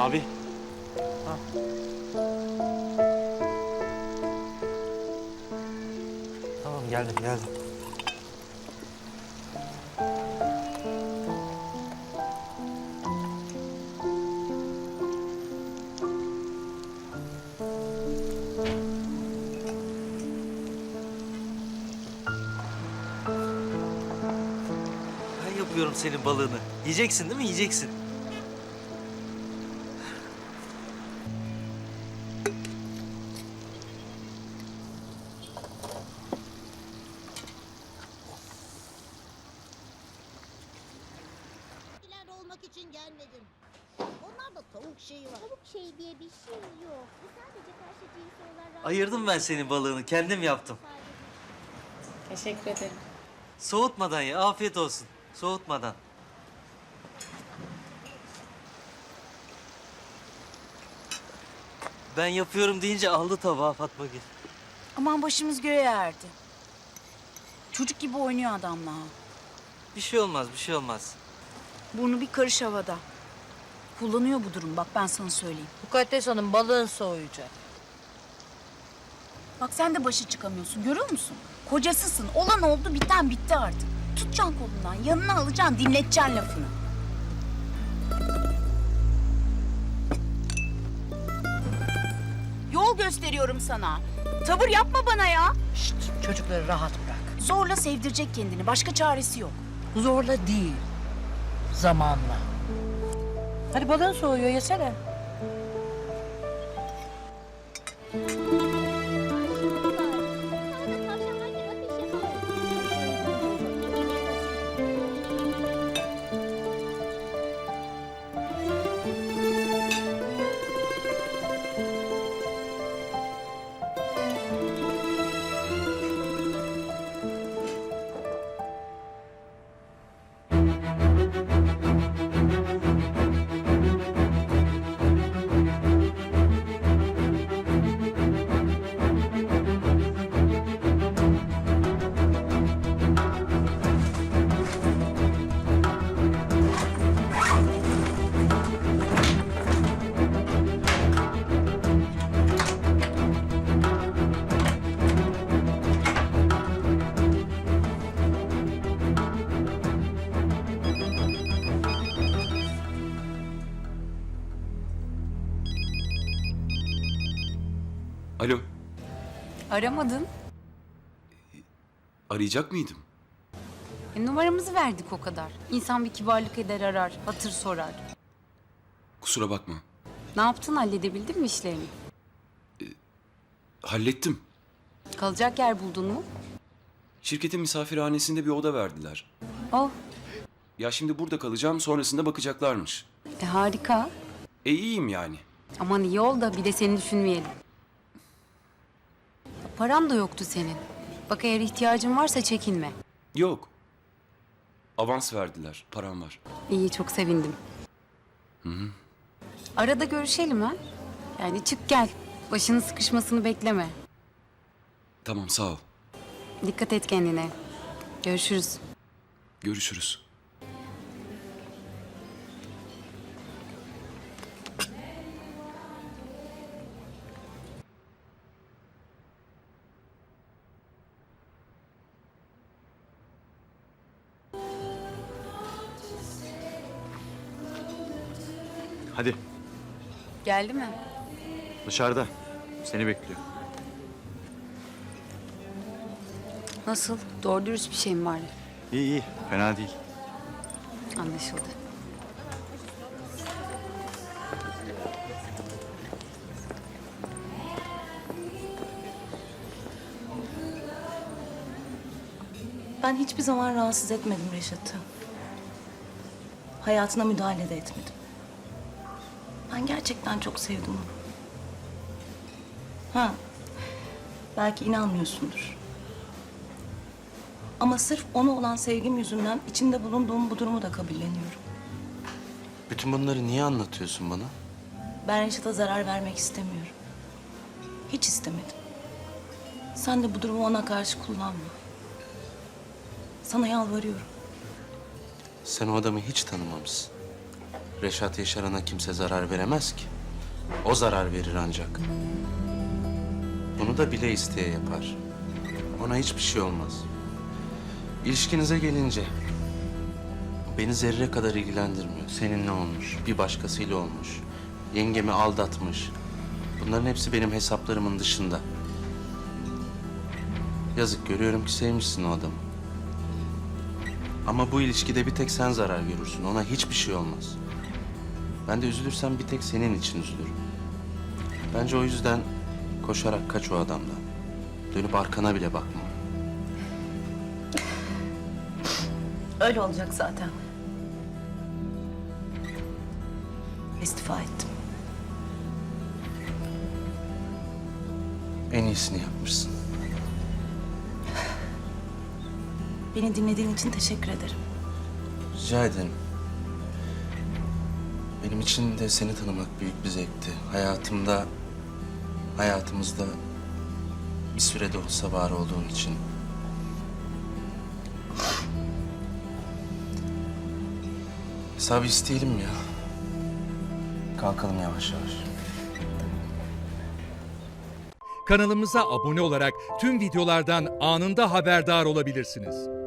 Abi. Tamam geldim geldim. Ben yapıyorum senin balığını. Yiyeceksin değil mi? Yiyeceksin. İçin gelmedim. Onlarda tavuk şeyi var. Tavuk şey diye bir şey yok. Bu sadece karşı cinsi olan Ayırdım ben senin balığını. Kendim yaptım. Teşekkür ederim. Soğutmadan ya. Afiyet olsun. Soğutmadan. Ben yapıyorum deyince aldı tabağı Fatma Gül. Aman başımız göğe erdi. Çocuk gibi oynuyor adamla. Bir şey olmaz, bir şey olmaz. Burnu bir karış havada. Kullanıyor bu durum bak ben sana söyleyeyim. Mukaddes Hanım balığın soğuyacak. Bak sen de başa çıkamıyorsun görüyor musun? Kocasısın olan oldu biten bitti artık. Tutacaksın kolundan yanına alacaksın dinleteceksin lafını. Yol gösteriyorum sana. Tavır yapma bana ya. Şşt çocukları rahat bırak. Zorla sevdirecek kendini başka çaresi yok. Zorla değil. Zamanla. Hadi balığın soğuyor yesene. Alo, Aramadın. arayacak mıydım? E, numaramızı verdik o kadar. İnsan bir kibarlık eder arar, hatır sorar. Kusura bakma. Ne yaptın halledebildin mi işlerini? Hallettim. Kalacak yer buldun mu? Şirketin misafirhanesinde bir oda verdiler. Oh, Ya şimdi burada kalacağım, sonrasında bakacaklarmış. e, harika. E iyiyim yani. Aman iyi ol da bir de seni düşünmeyelim. Param da yoktu senin. Bak eğer ihtiyacın varsa çekinme. Yok. Avans verdiler, param var. İyi, çok sevindim. Arada görüşelim ha. Yani çık gel. Başının sıkışmasını bekleme. Tamam, sağ ol. Dikkat et kendine. Görüşürüz. Görüşürüz. Hadi Geldi mi? dışarıda. Seni bekliyor. Nasıl? Doğru dürüst bir şey mi var? İyi iyi. Fena değil. Anlaşıldı. Ben hiçbir zaman rahatsız etmedim Reşat'ı. Hayatına müdahale de etmedim. Ben gerçekten çok sevdim onu. Ha, belki inanmıyorsundur. Ama sırf ona olan sevgim yüzünden içinde bulunduğum bu durumu da kabulleniyorum. Bütün bunları niye anlatıyorsun bana? Ben Reşat'a zarar vermek istemiyorum. Hiç istemedim. Sen de bu durumu ona karşı kullanma. Sana yalvarıyorum. Sen o adamı hiç tanımamışsın. Reşat Yaşaran'a kimse zarar veremez ki. O zarar verir ancak. Bunu da bile isteye yapar. Ona hiçbir şey olmaz. İlişkinize gelince beni zerre kadar ilgilendirmiyor. Seninle olmuş, bir başkasıyla olmuş. Yengemi aldatmış. Bunların hepsi benim hesaplarımın dışında. Yazık görüyorum ki sevmişsin o adamı. Ama bu ilişkide bir tek sen zarar görürsün. Ona hiçbir şey olmaz. Ben de üzülürsem bir tek senin için üzülürüm. Bence o yüzden koşarak kaç o adamdan. Dönüp arkana bile bakma. Öyle olacak zaten. İstifa ettim. En iyisini yapmışsın. Beni dinlediğin için teşekkür ederim. Rica ederim. Benim için de seni tanımak büyük bir zevkti. Hayatımda, hayatımızda bir sürede olsa var olduğun için. Hesabı isteyelim ya? Kalkalım yavaş yavaş. Kanalımıza abone olarak tüm videolardan anında haberdar olabilirsiniz.